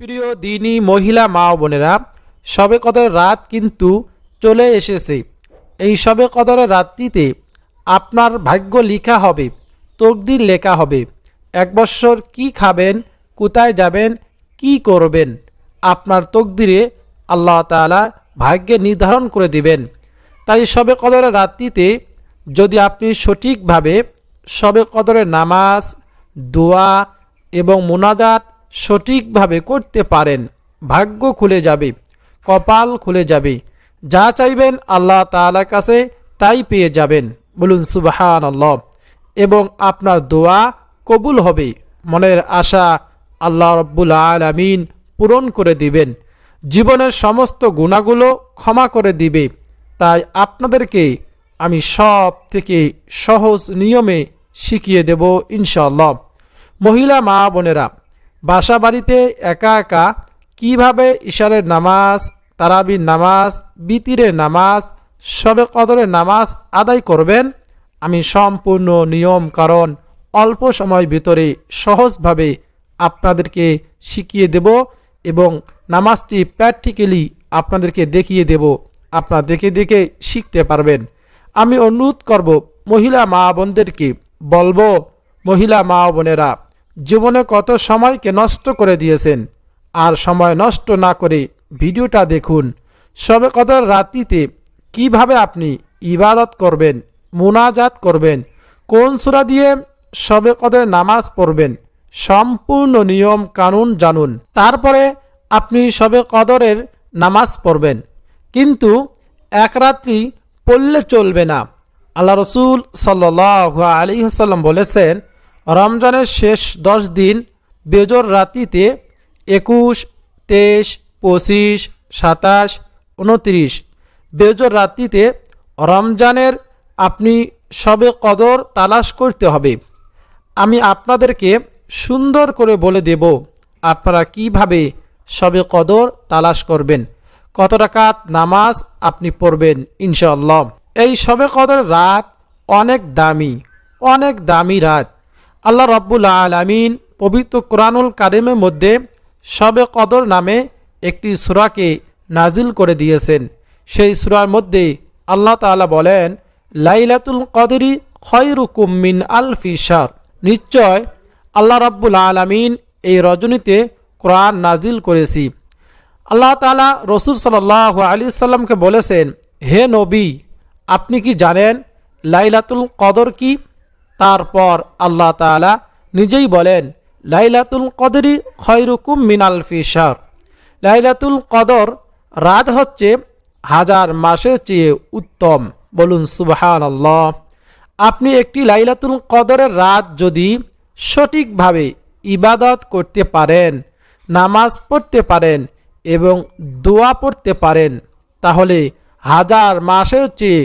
প্রিয় দিনী মহিলা মা বোনেরা, সবে কদর রাত কিন্তু চলে এসেছে। এই সবে কদরের রাত্রিতে আপনার ভাগ্য লেখা হবে, তকদির লেখা হবে। এক বৎসর কি খাবেন, কোথায় যাবেন, কি করবেন, আপনার তকদিরে আল্লাহ তাআলা ভাগ্যে নির্ধারণ করে দিবেন। তাই সবে কদরের রাত্রিতে যদি আপনি সঠিকভাবে সবে কদরের নামাজ, দোয়া এবং মোনাজাত সঠিকভাবে করতে পারেন। ভাগ্য খুলে যাবে, কপাল খুলে যাবে। যা চাইবেন আল্লাহ তাআলার কাছে তাই পেয়ে যাবেন। বলুন সুবাহান আল্লাহ এবং আপনার দোয়া কবুল হবে। মনের আশা আল্লাহ রব্বুল আলামিন পূরণ করে দিবেন। জীবনের সমস্ত গুণাগুলো ক্ষমা করে দিবে। তাই আপনাদেরকে আমি সব থেকে সহজ নিয়মে শিখিয়ে দেব ইনশাল্লাহ মহিলা মা বোনেরা বাসা বাড়িতে একা একা কীভাবে ইশারের নামাজ, তারাবির নামাজ, বিতিরের নামাজ সবে কদরের নামাজ আদায় করবেন? আমি সম্পূর্ণ নিয়ম কারণ অল্প সময় ভিতরে সহজভাবে আপনাদেরকে শিখিয়ে দেব এবং নামাজটি প্র্যাকটিক্যালি আপনাদেরকে দেখিয়ে দেব। আপনারা দেখে দেখে শিখতে পারবেন। আমি অনুরোধ করব, মহিলা মা বোনদেরকে বলব, মহিলা মা বোনেরা জীবনে কত সময়কে নষ্ট করে দিয়েছেন? আর সময় নষ্ট না করে ভিডিওটা দেখুন। সবে কদর রাত্রিতে কীভাবে আপনি ইবাদত করবেন, মুনাজাত করবেন, কোন সুরা দিয়ে সবে কদরের নামাজ পড়বেন, সম্পূর্ণ নিয়ম কানুন জানুন। তারপরে আপনি সবে কদরের নামাজ পড়বেন। কিন্তু এক রাত্রি পড়লে চলবে না। আল্লাহ রসুল সাল্লাহ আলী হাসাল্লাম বলেছেন রমজানের শেষ দশ দিন বেজর রাতিতে একুশ, তেইশ, পঁচিশ, সাতাশ, উনত্রিশ। বেজর রাত্রিতে রমজানের আপনি সবে কদর তালাশ করতে হবে। আমি আপনাদেরকে সুন্দর করে বলে দেব, আপনারা কীভাবে সবে কদর তালাশ করবেন? কত রাকাত নামাজ আপনি পড়বেন ইনশাল্লাহ এই সবে কদর রাত অনেক দামি অনেক দামি রাত। আল্লাহ রব্বুল আলমিন পবিত্র কোরআনুল কারিমের মধ্যে সবে কদর নামে একটি সুরাকে নাজিল করে দিয়েছেন। সেই সুরার মধ্যে আল্লাহ তালা বলেন, লাইলাতুল কদরি খয়রুকুম মিন আল ফিসার নিশ্চয় আল্লাহ রাব্বুল আলামিন এই রজনীতে কোরআন নাজিল করেছি। আল্লাহ তালা রসুল সাল্লাহ আলী সাল্লামকে বলেছেন, হে নবী, আপনি কি জানেন লাইলাতুল কদর কি? তারপর আল্লাহ তাআলা নিজেই বলেন, লাইলাতুল কদরি খয়রুকুম মিনাল ফিসার লাইলাতুল কদর রাত হচ্ছে হাজার মাসের চেয়ে উত্তম। বলুন সুবহান আল্লাহ আপনি একটি লাইলাতুল কদরের রাত যদি সঠিকভাবে ইবাদত করতে পারেন, নামাজ পড়তে পারেন এবং দোয়া পড়তে পারেন, তাহলে হাজার মাসের চেয়ে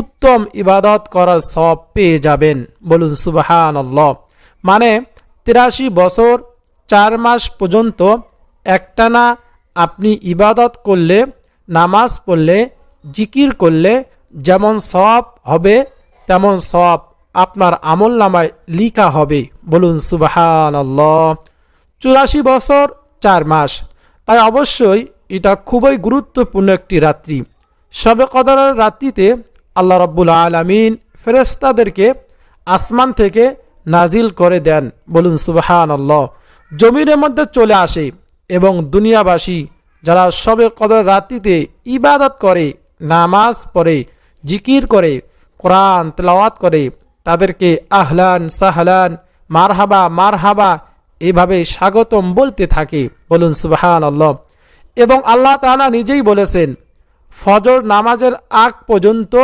উত্তম ইবাদত করার সব পেয়ে যাবেন। বলুন সুবাহান মানে তিরাশি বছর, চার মাস পর্যন্ত একটানা আপনি ইবাদত করলে, নামাজ পড়লে, জিকির করলে যেমন সব হবে, তেমন সব আপনার আমল নামায় লিখা হবে। বলুন সুবাহান চুরাশি বছর, চার মাস। তাই অবশ্যই এটা খুবই গুরুত্বপূর্ণ একটি রাত্রি। সবে কদরের রাত্রিতে আল্লাহ রব্বুল আলমিন ফেরেস্তাদেরকে আসমান থেকে নাজিল করে দেন। বলুন সুবাহান আল্লাহ জমিনের মধ্যে চলে আসে এবং দুনিয়াবাসী যারা সবে কদর রাত্রিতে ইবাদত করে, নামাজ পড়ে, জিকির করে, কোরআন তেলাওয়াত করে, তাদেরকে আহলান সাহলান, মারহাবা মারহাবা এভাবে স্বাগতম বলতে থাকে। বলুন সুবাহান আল্লাহ এবং আল্লাহ তাআলা নিজেই বলেছেন, ফজর নামাজের আগ পর্যন্ত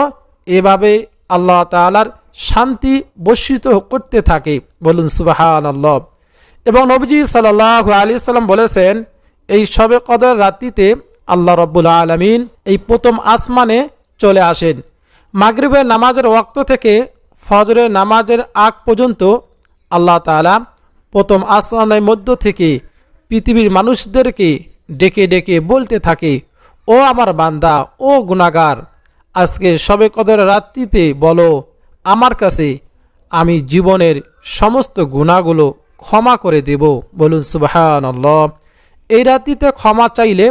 এভাবে আল্লাহ তাআলার শান্তি বর্ষিত করতে থাকে। বলুন সুবাহান আল্লাহ এবং নবজি সাল্লাহ আলী সাল্লাম বলেছেন, এই সবে কদর রাত্রিতে আল্লাহ রব্বুল আলমিন এই প্রথম আসমানে চলে আসেন। মাগরিবের নামাজের ওয়াক্ত থেকে ফজরের নামাজের আগ পর্যন্ত আল্লাহ তাআলা প্রথম আসমানের মধ্য থেকে পৃথিবীর মানুষদেরকে ডেকে ডেকে বলতে থাকে, ও আমার বান্দা, ও গুণাগার আজকে সবে কদর রাত্রিতে বলো, আমার কাছে আমি জীবনের সমস্ত গুণাগুলো ক্ষমা করে দেব। বলুন সুবাহান এই রাত্রিতে ক্ষমা চাইলে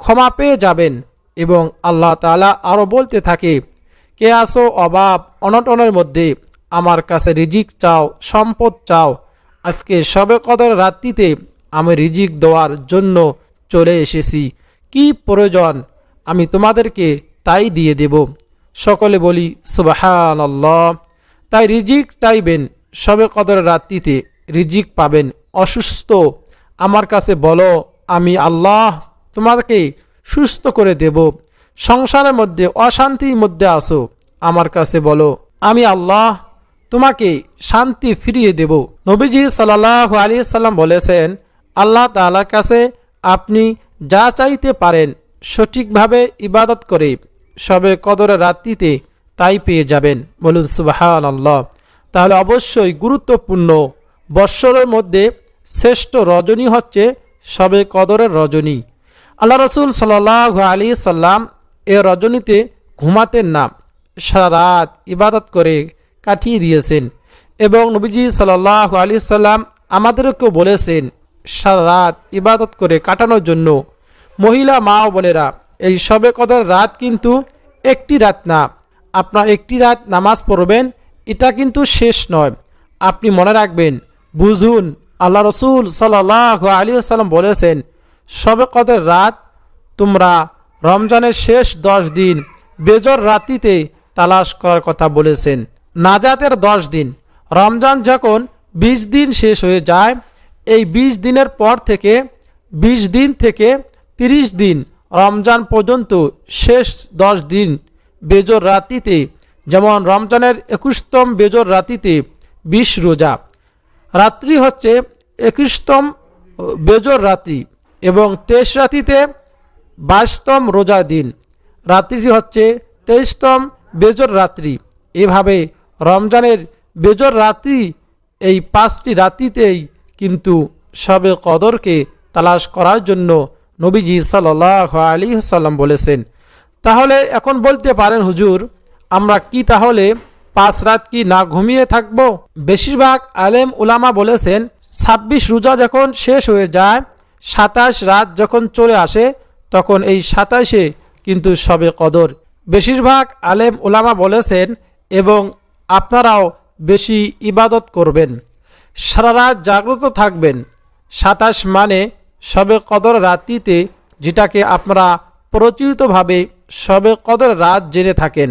ক্ষমা পেয়ে যাবেন এবং আল্লাহ তাআলা আরও বলতে থাকে, কে আসো অভাব অনটনের মধ্যে আমার কাছে রিজিক চাও, সম্পদ চাও। আজকে সবে কদর রাত্রিতে আমি রিজিক দেওয়ার জন্য চলে এসেছি। কি প্রয়োজন? আমি তোমাদেরকে তাই দিয়ে দেব। সকলে বলি সুবাহান আল্লাহ তাই রিজিক চাইবেন, সবে কদর রাত্রিতে রিজিক পাবেন। অসুস্থ, আমার কাছে বলো, আমি আল্লাহ তোমাকে সুস্থ করে দেব। সংসারের মধ্যে অশান্তির মধ্যে আসো আমার কাছে বলো, আমি আল্লাহ তোমাকে শান্তি ফিরিয়ে দেব। নবীজি সাল্লাহ আলী সাল্লাম বলেছেন, আল্লাহ তালার কাছে আপনি যা চাইতে পারেন, সঠিকভাবে ইবাদত করে সবে কদরের রাত্রিতে তাই পেয়ে যাবেন। বলুন সুবাহান আল্লাহ তাহলে অবশ্যই গুরুত্বপূর্ণ বৎসরের মধ্যে শ্রেষ্ঠ রজনী হচ্ছে সবে কদরের রজনী। আল্লাহ রসুল সাল্লাহ আলী সাল্লাম এ রজনীতে ঘুমাতেন না, সারা রাত ইবাদত করে কাটিয়ে দিয়েছেন এবং নবীজি সাল্লাহ আলী সাল্লাম আমাদেরকেও বলেছেন, সারা রাত ইবাদত করে কাটানোর জন্য মহিলা মা ও বোনেরা এই সবে কদর রাত কিন্তু একটি রাত না। আপনার একটি রাত নামাজ পড়বেন, এটা কিন্তু শেষ নয়। আপনি মনে রাখবেন, বুঝুন, আল্লাহ রসুল সাল্লাহ আলী সাল্লাম বলেছেন, সবে কদর রাত তোমরা রমজানের শেষ দশ দিন বেজর রাতিতে তালাশ করার কথা বলেছেন। নাজাতের দশ দিন। রমজান যখন বিশ দিন শেষ হয়ে যায়, এই বিশ দিনের পর থেকে, বিশ দিন থেকে তিরিশ দিন রমজান পর্যন্ত শেষ দশ দিন বেজর রাতিতে, যেমন রমজানের একুশতম বেজর রাতিতে বিশ রোজা। রাত্রি হচ্ছে একুশতম বেজর রাত্রি এবং তেইশ রাতিতে বাইশতম রোজার দিন। রাত্রিটি হচ্ছে তেইশতম বেজর রাত্রি। এভাবে রমজানের বেজর রাত্রি এই পাঁচটি রাত্রিতেই কিন্তু সবে কদরকে তালাশ করার জন্য নবীজি সাল্লাহ আলী সাল্লাম বলেছেন, তাহলে এখন বলতে পারেন হুজুর, আমরা কি তাহলে পাঁচ রাত কি না ঘুমিয়ে থাকব? বেশিরভাগ আলেম উলামা বলেছেন, ছাব্বিশ রোজা যখন শেষ হয়ে যায়, সাতাশ রাত যখন চলে আসে, তখন এই সাতাশে কিন্তু সবে কদর। বেশিরভাগ আলেম উলামা বলেছেন, এবং আপনারাও বেশি ইবাদত করবেন, সারা রাত জাগ্রত থাকবেন। সাতাশ মানে সবে কদর রাত্রিতে যেটাকে আপনারা প্রচলিতভাবে সবে কদর রাত জেনে থাকেন।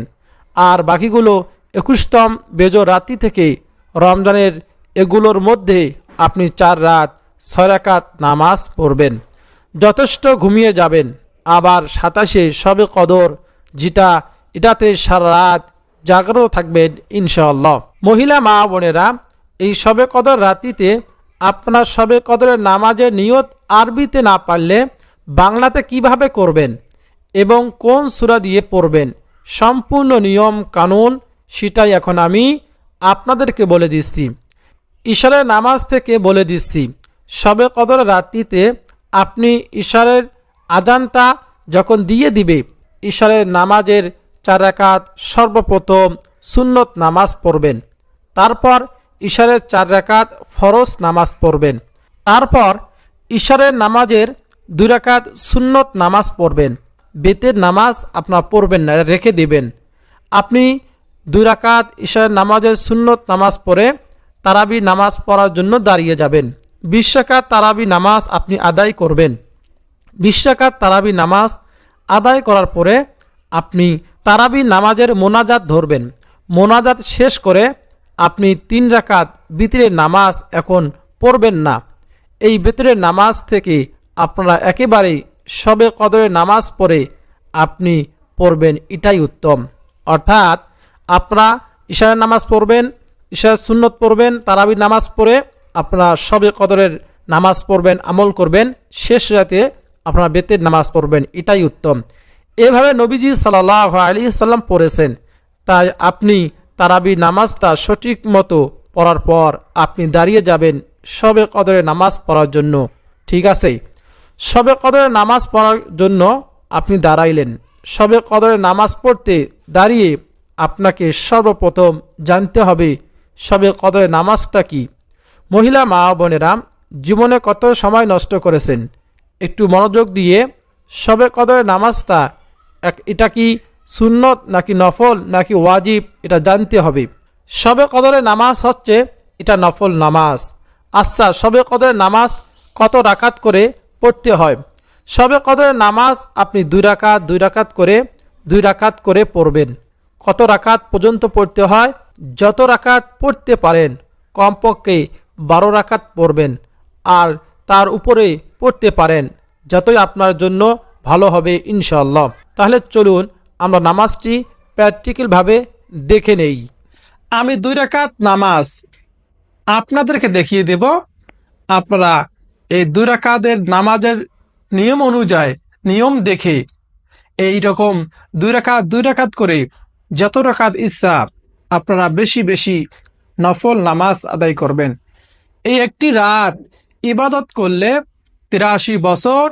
আর বাকিগুলো একুশতম বেজর রাত্রি থেকে রমজানের এগুলোর মধ্যে আপনি চার রাত, ছয় রাকাত নামাজ পড়বেন। যথেষ্ট ঘুমিয়ে যাবেন। আবার সাতাশে সবে কদর, যেটা এটাতে সারা রাত জাগ্রত থাকবেন ইনশাআল্লাহ। মহিলা মা বোনেরা, এই সবে কদর রাত্রিতে আপনার সবে কদরের নামাজের নিয়ত আরবিতে না পারলে বাংলাতে কীভাবে করবেন এবং কোন সুরা দিয়ে পড়বেন? সম্পূর্ণ নিয়ম কানুন, সেটাই এখন আমি আপনাদেরকে বলে দিচ্ছি। ঈশ্বরের নামাজ থেকে বলে দিচ্ছি, সবে কদর রাত্রিতে আপনি ঈশ্বরের আজানটা যখন দিয়ে দিবে ঈশ্বরের নামাজের চারাকাত সর্বপ্রথম সুন্নত নামাজ পড়বেন। তারপর ঈশ্বরের চার রাকাত ফরজ নামাজ পড়বেন। তারপর ঈশ্বরের নামাজের দুই রাকাত সুন্নত নামাজ পড়বেন। বেতের নামাজ আপনার পড়বেন না রেখে দিবেন। আপনি দুই রাকাত ঈশ্বরের নামাজের সুন্নত নামাজ পড়ে তারাবি নামাজ পড়ার জন্য দাঁড়িয়ে যাবেন। বিশ তারাবি নামাজ আপনি আদায় করবেন। বিশ তারাবি নামাজ আদায় করার পরে আপনি তারাবি নামাজের মোনাজাত ধরবেন। মোনাজাত শেষ করে আপনি তিন রাকাত বিতরের নামাজ এখন পড়বেন না। এই বেতরের নামাজ থেকে আপনারা একেবারেই সবে কদরের নামাজ পড়ে আপনি পড়বেন, এটাই উত্তম। অর্থাৎ আপনারা ঈশারের নামাজ পড়বেন ঈশার সুন্নত পড়বেন, তারাবির নামাজ পড়ে আপনারা সবে কদরের নামাজ পড়বেন, আমল করবেন, শেষ রাতে আপনারা বেতের নামাজ পড়বেন, এটাই উত্তম। এভাবে নবীজি সাল্লাহ আলী সাল্লাম পড়েছেন। তাই আপনি তারাবি নামাজটা সঠিক মতো পড়ার পর আপনি দাঁড়িয়ে যাবেন সবে কদরে নামাজ পড়ার জন্য। ঠিক আছে? সবে কদরে নামাজ পড়ার জন্য আপনি দাঁড়াইলেন। সবে কদরে নামাজ পড়তে দাঁড়িয়ে আপনাকে সর্বপ্রথম জানতে হবে সবে কদরে নামাজটা কি। মহিলা মা বোনেরা, জীবনে কত সময় নষ্ট করেছেন? একটু মনোযোগ দিয়ে সবে কদরের নামাজটা এটা কি সুন্নত নাকি নফল নাকি ওয়াজিব, এটা জানতে হবে। সবে কদরের নামাজ হচ্ছে এটা নফল নামাজ। আচ্ছা সবে কদরের নামাজ কত রাকাত করে পড়তে হয়? সবে কদরের নামাজ আপনি দুই রাকাত দুই রাকাত করে, দুই রাকাত করে পড়বেন। কত রাকাত পর্যন্ত পড়তে হয়? যত রাকাত পড়তে পারেন, কমপক্ষে বারো রাকাত পড়বেন। আর তার উপরে পড়তে পারেন, যতই আপনার জন্য ভালো হবে ইনশাল্লাহ তাহলে চলুন আমরা নামাজটি প্র্যাকটিক্যালভাবে দেখে নেই। আমি দুই রাকাত নামাজ আপনাদেরকে দেখিয়ে দেব। আপনারা এই দুই রাকাতের নামাজের নিয়ম অনুযায়ী নিয়ম দেখে এই রকম দুই রাকাত দুই রাকাত করে যত রাকাত ইচ্ছা আপনারা বেশি বেশি নফল নামাজ আদায় করবেন। এই একটি রাত ইবাদত করলে তিরাশি বছর,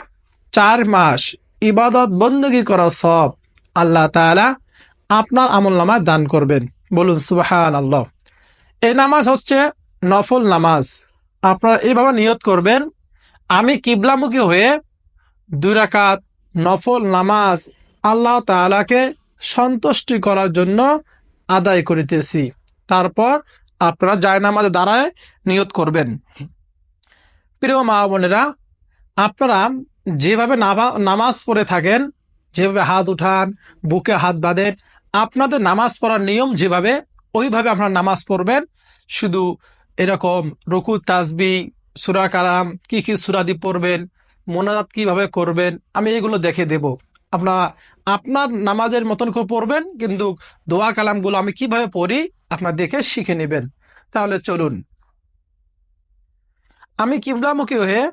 চার মাস ইবাদত বন্দগি করা সব আল্লাহ তাআলা আপনার আমল নামাজ দান করবেন। বলুন সুবাহান আল্লাহ এই নামাজ হচ্ছে নফল নামাজ। আপনারা এইভাবে নিয়ত করবেন, আমি কিবলামুখী হয়ে দুই রাকাত নফল নামাজ আল্লাহ তাআলাকে সন্তুষ্টি করার জন্য আদায় করিতেছি। তারপর আপনারা জায় নামাজে দাঁড়ায় নিয়ত করবেন। প্রিয় মা বোনেরা, আপনারা যেভাবে নামা- নামাজ পড়ে থাকেন যেভাবে হাত উঠান, বুকে হাত বাঁধেন, আপনাদের নামাজ পড়ার নিয়ম যেভাবে, ওইভাবে আপনারা নামাজ পড়বেন। শুধু এরকম রুকু তাসবি সুরা কালাম, কি কি সুরাদি পড়বেন, মোনাজাত কীভাবে করবেন, আমি এগুলো দেখে দেব। আপনারা, আপনার নামাজের মতন করে পড়বেন, কিন্তু দোয়া কালামগুলো আমি কীভাবে পড়ি, আপনার দেখে শিখে নেবেন। তাহলে চলুন। আমি কিবলামুখী হয়ে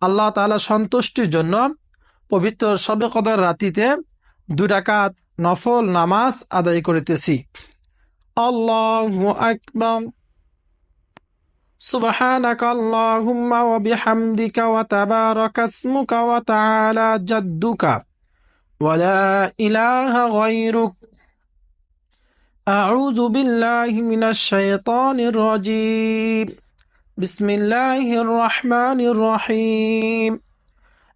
আল্লাহ তাআলা সন্তুষ্টির জন্য পবিত্র সবে কদর রাতিতে দুই রাকাত নফল নামাজ আদায় করিতেছি আল্লাহু আকবার سبحانك اللهم وبحمدك وتبارك اسمك وتعالى جدك ولا إله غيرك أعوذ بالله من الشيطان الرجيم بسم الله الرحمن الرحيم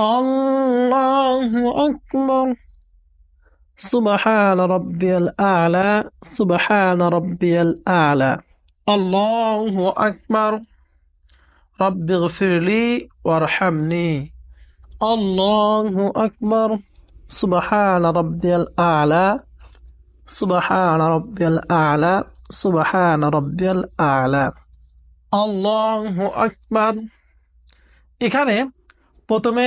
الله أكبر سبحان ربي الأعلى سبحان ربي الأعلى الله أكبر رب اغفر لي وارحمني الله أكبر سبحان ربي الأعلى سبحان ربي الأعلى سبحان ربي الأعلى الله أكبر এখানে প্রথমে